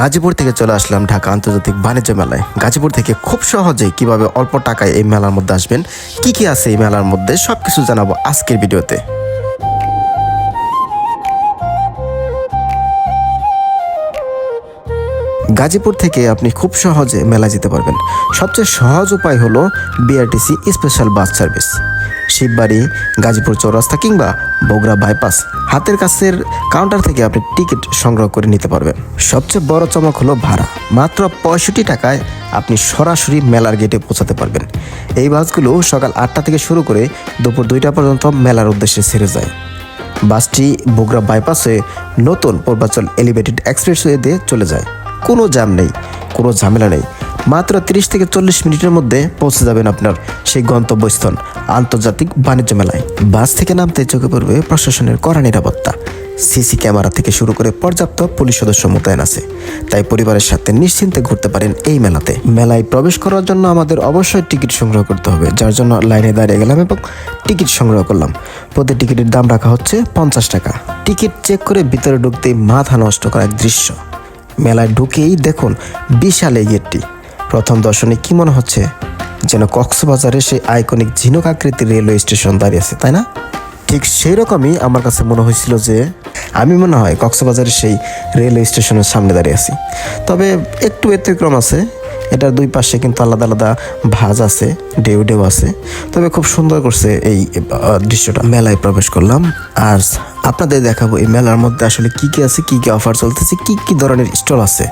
গাজীপুর থেকে চলে আসলাম ঢাকা আন্তর্জাতিক বাণিজ্য মেলায়। গাজীপুর থেকে খুব সহজেই কীভাবে অল্প টাকায় এই মেলার মধ্যে আসবেন, কি কি আছে এই মেলার মধ্যে, সবকিছু জানাব আজকের ভিডিওতে। গাজীপুর থেকে আপনি খুব সহজে মেলা যেতে পারবেন। সবচেয়ে সহজ উপায় হলো BRTC special bus service Shibbari, Gazipur Chowrasta কিংবা বগুড়া বাইপাস হাতের কাছের কাউন্টার থেকে আপনি টিকিট সংগ্রহ করে নিতে পারবেন। সবচেয়ে বড় চমক হলো ভাড়া। মাত্র পঁয়ষট্টি টাকায় আপনি সরাসরি মেলার গেটে পৌঁছাতে পারবেন। এই বাসগুলো সকাল আটটা থেকে শুরু করে দুপুর দুইটা পর্যন্ত মেলার উদ্দেশ্যে ছেড়ে যায়। বাসটি বগুড়া বাইপাসে নতুন পূর্বাচল এলিভেটেড এক্সপ্রেসওয়ে দিয়ে চলে যায়। কোনো জ্যাম নেই, কোনো ঝামেলা নেই। মাত্র তিরিশ থেকে চল্লিশ মিনিটের মধ্যে পৌঁছে যাবেন আপনার সেই গন্তব্যস্থল, আন্তর্জাতিক বাণিজ্য মেলায়। বাস থেকে নামতে চোখে পড়বে প্রশাসনের কড়া নিরাপত্তা। সিসি ক্যামেরা থেকে শুরু করে পর্যাপ্ত পুলিশ সদস্য মোতায়েন আছে। তাই পরিবারের সাথে নিশ্চিন্তে ঘুরতে পারেন এই মেলাতে। মেলায় প্রবেশ করার জন্য আমাদের অবশ্যই টিকিট সংগ্রহ করতে হবে। যার জন্য লাইনে দাঁড়িয়ে গেলাম এবং টিকিট সংগ্রহ করলাম। প্রতি টিকিটের দাম রাখা হচ্ছে পঞ্চাশ টাকা। টিকিট চেক করে ভিতরে ঢুকতেই মাথা নষ্ট করা এক দৃশ্য। মেলায় ঢুকেই দেখুন বিশাল এই গেটটি। প্রথম দর্শনে কি মনে হচ্ছে? যেন কক্সবাজারে সেই আইকনিক ঝিনুক আকৃতির রেলওয়ে স্টেশন দাঁড়িয়ে আছে, তাই না? ঠিক সেই রকমই আমার কাছে মনে হয়েছিল যে আমি মনে হয় কক্সবাজারের সেই রেলওয়ে স্টেশনের সামনে দাঁড়িয়ে আছি। তবে একটু ব্যতিক্রম আছে। এটার দুই পাশে কিন্তু আলাদা আলাদা ভাজ আছে, ঢেউ ঢেউ আছে। তবে খুব সুন্দর করছে এই দৃশ্যটা। মেলায় প্রবেশ করলাম, আর আপনাদের দেখাবো এই মেলার মধ্যে আসলে কি কি আছে, কি কি অফার চলতেছে, কি কি ধরনের স্টল আছে।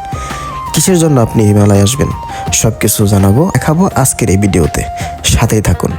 কিসের জন্য আপনি এই মেলায় আসবেন? সব কিছু জানাব, দেখাবো আজকের এই ভিডিওতে। সাথেই থাকুন।